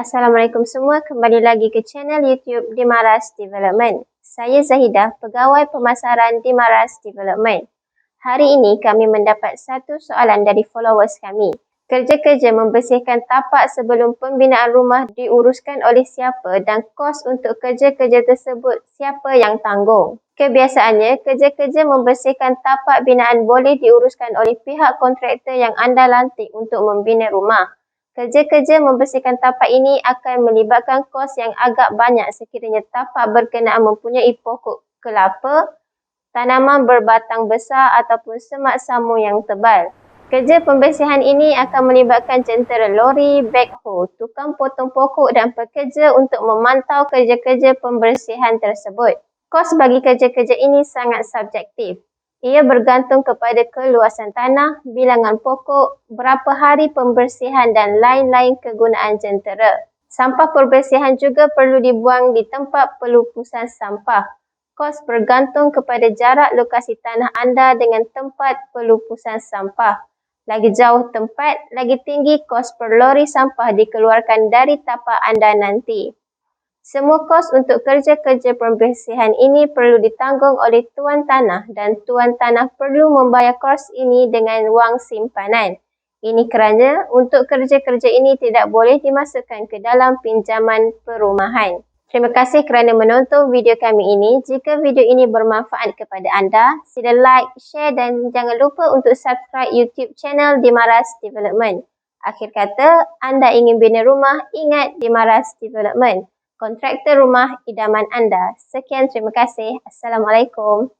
Assalamualaikum semua, kembali lagi ke channel YouTube Dimaras Development. Saya Zahidah, pegawai pemasaran Dimaras Development. Hari ini kami mendapat satu soalan dari followers kami. Kerja-kerja membersihkan tapak sebelum pembinaan rumah diuruskan oleh siapa dan kos untuk kerja-kerja tersebut siapa yang tanggung? Kebiasaannya, kerja-kerja membersihkan tapak binaan boleh diuruskan oleh pihak kontraktor yang anda lantik untuk membina rumah. Kerja-kerja membersihkan tapak ini akan melibatkan kos yang agak banyak sekiranya tapak berkenaan mempunyai pokok kelapa, tanaman berbatang besar ataupun semak samu yang tebal. Kerja pembersihan ini akan melibatkan jentera lori, backhoe, tukang potong pokok dan pekerja untuk memantau kerja-kerja pembersihan tersebut. Kos bagi kerja-kerja ini sangat subjektif. Ia bergantung kepada keluasan tanah, bilangan pokok, berapa hari pembersihan dan lain-lain kegunaan jentera. Sampah pembersihan juga perlu dibuang di tempat pelupusan sampah. Kos bergantung kepada jarak lokasi tanah anda dengan tempat pelupusan sampah. Lagi jauh tempat, lagi tinggi kos per lori sampah dikeluarkan dari tapak anda nanti. Semua kos untuk kerja-kerja pembersihan ini perlu ditanggung oleh tuan tanah dan tuan tanah perlu membayar kos ini dengan wang simpanan. Ini kerana untuk kerja-kerja ini tidak boleh dimasukkan ke dalam pinjaman perumahan. Terima kasih kerana menonton video kami ini. Jika video ini bermanfaat kepada anda, sila like, share dan jangan lupa untuk subscribe YouTube channel Dimaras Development. Akhir kata, anda ingin bina rumah, ingat Dimaras Development kontraktor rumah idaman anda. Sekian terima kasih. Assalamualaikum.